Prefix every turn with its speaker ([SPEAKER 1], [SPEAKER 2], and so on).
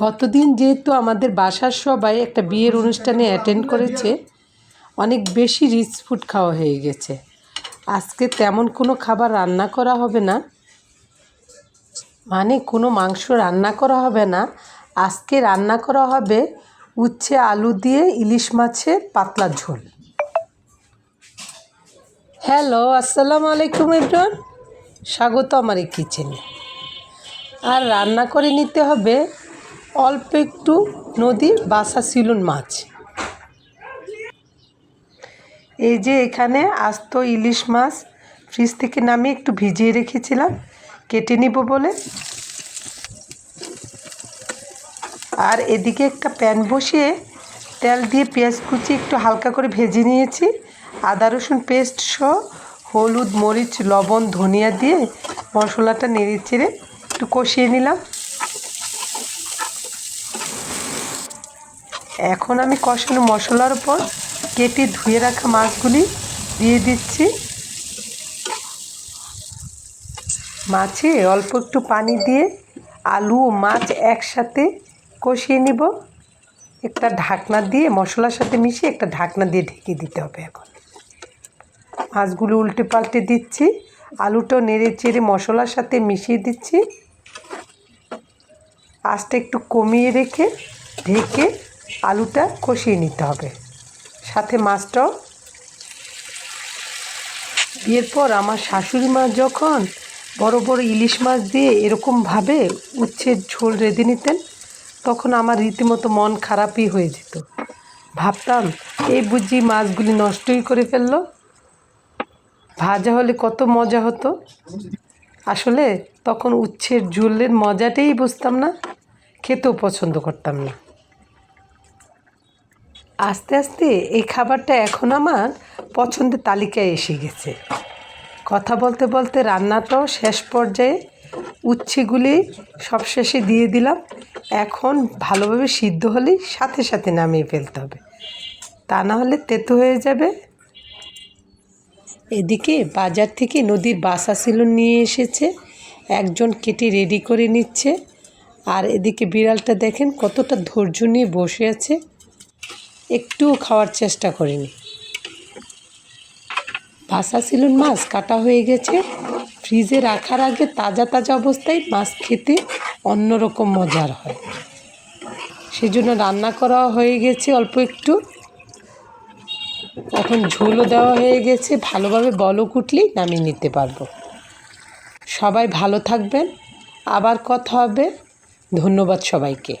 [SPEAKER 1] গতদিন যেহেতু আমাদের বাসার সবাই একটা বিয়ের অনুষ্ঠানে অ্যাটেন্ড করেছে, অনেক বেশি রিচ ফুড খাওয়া হয়ে গেছে। আজকে তেমন কোনো খাবার রান্না করা হবে না মানে কোনো মাংস রান্না করা হবে না। আজকে রান্না করা হবে উচ্ছে আলু দিয়ে ইলিশ মাছের পাতলা ঝোল। হ্যালো আসসালামু আলাইকুম ইব্রান স্বাগত আমার এই কিচেনে আর রান্না করে নিতে হবে অল্প একটু নদীর বাসা সিলুন মাছ। এই যে এখানে আস্ত ইলিশ মাছ ফ্রিজ থেকে নামিয়ে একটু ভিজিয়ে রেখেছিলাম, কেটে নিব বলে। আর এদিকে একটা প্যান বসিয়ে তেল দিয়ে পেঁয়াজ কুচি একটু হালকা করে ভেজে নিয়েছি। আদা, রসুন পেস্ট সহ হলুদ, মরিচ, লবণ, ধনিয়া দিয়ে মশলাটা নেড়ে চেড়ে একটু কষিয়ে নিলাম। এখন আমি কষানো মশলার উপর কেটে ধুয়ে রাখা মাছগুলি দিয়ে দিচ্ছি। মাছে অল্প একটু পানি দিয়ে আলু ও মাছ একসাথে কষিয়ে নিব। একটা ঢাকনা দিয়ে মশলার সাথে মিশিয়ে একটা ঢাকনা দিয়ে ঢেকে দিতে হবে এখন। মাছগুলো উল্টে পাল্টে দিচ্ছি। আলুটাও নেড়ে চেড়ে মশলার সাথে মিশিয়ে দিচ্ছি। আঁচটা একটু কমিয়ে রেখে ঢেকে আলুটা কষিয়ে নিতে হবে। সাথে মাছটাও। বিয়ের পর আমার শাশুড়ি মা যখন বড় বড় ইলিশ মাছ দিয়ে এরকমভাবে উচ্ছের ঝোল রেঁধে নিতেন, তখন আমার রীতিমতো মন খারাপই হয়ে যেত। ভাবতাম, এই বুঝি মাছগুলি নষ্টই করে ফেলল। ভাজা হলে কত মজা হতো। আসলে তখন উচ্ছের ঝোলের মজাটাই বুঝতাম না। খেতেও পছন্দ করতাম না। আস্তে আস্তে এই খাবারটা এখন আমার পছন্দের তালিকায় এসে গেছে। কথা বলতে বলতে রান্নাটাও শেষ পর্যায়ে উচ্ছেগুলি সব শেষে দিয়ে দিলাম। এখন ভালোভাবে সিদ্ধ হলেই সাথে সাথে নামিয়ে ফেলতে হবে। তা না হলে তেতো হয়ে যাবে। এদিকে বাজার থেকে নদীর বাসা ছিল নিয়ে এসেছে। একজন কেটে রেডি করে নিচ্ছে। আর এদিকে বিড়ালটা দেখেন কতটা ধৈর্য নিয়ে বসে আছে। একটুও খাওয়ার চেষ্টা করিনি। ভাসা সিলুন মাছ কাটা হয়ে গেছে। ফ্রিজে রাখার আগে তাজা তাজা অবস্থায় মাছ খেতে অন্যরকম মজার হয়। সেজন্য রান্না করা হয়ে গেছে অল্প একটু। এখন ঝোলও দেওয়া হয়ে গেছে। ভালোভাবে বলক কুটলেই নামিয়ে নিতে পারব। সবাই ভালো থাকবেন। আবার কথা হবে। ধন্যবাদ সবাইকে।